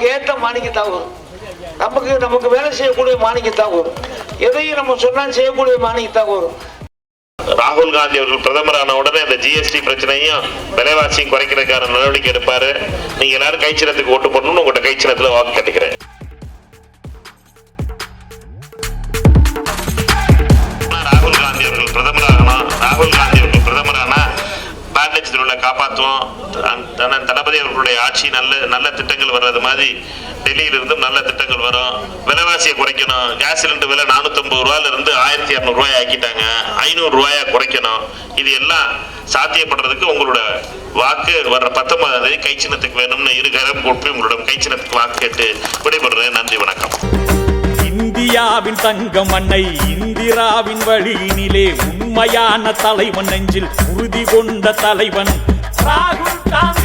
நமக்கு ஏற்ற மாணிக்கத்தான் வரும். நமக்கு நமக்கு வேலை செய்யக்கூடிய மாணிக்கத்தான் வரும். எதையும் நம்ம சொன்னால் செய்யக்கூடிய மாணிக்கத்தான் வரும். ராகுல் காந்தி அவர்கள் பிரதமரான உடனே இந்த ஜிஎஸ்டி பிரச்சனையும் விலைவாசியும் குறைக்கிறதுக்கான நடவடிக்கை எடுப்பாரு. நீங்க எல்லாரும் கைச்சினத்துக்கு ஓட்டு போடணும்னு உங்கள்கிட்ட கைச்சினத்துல வாக்கு கட்டிக்கிறேன். ராகுல் காந்தி அவர்கள் பிரதமராகணும் ராகுல் காந்தி காப்பாற்றுவோம் அண்ணன் தளபதி அவர்களுடைய ஆட்சி நல்ல நல்ல திட்டங்கள் வர்றது மாதிரி டெல்லியிலிருந்தும் நல்ல திட்டங்கள் வரும். விலைவாசியை குறைக்கணும். கேஸ் சிலிண்டர் விலை நானூற்றம்பது ரூபாயிலிருந்து ஆயிரத்தி இரநூறு ஆக்கிட்டாங்க. ஐநூறுரூவாயாக குறைக்கணும். இது எல்லாம் சாத்தியப்படுறதுக்கு உங்களோட வாக்கு வர்ற பத்தொன்பதாம் தேதி கை சின்னத்துக்கு வேணும்னு இரு கரம் கூப்பி உங்களோட கை சின்னத்துக்கு வாக்கு கேட்டு விடைபெறுறேன் நன்றி வணக்கம். இந்தியாவின் தங்கம் மண்ணை இந்திராவின் வழியினிலே உண்மையான தலைவன் நெஞ்சில் உறுதி கொண்ட தலைவன் ராகுல் காந்தி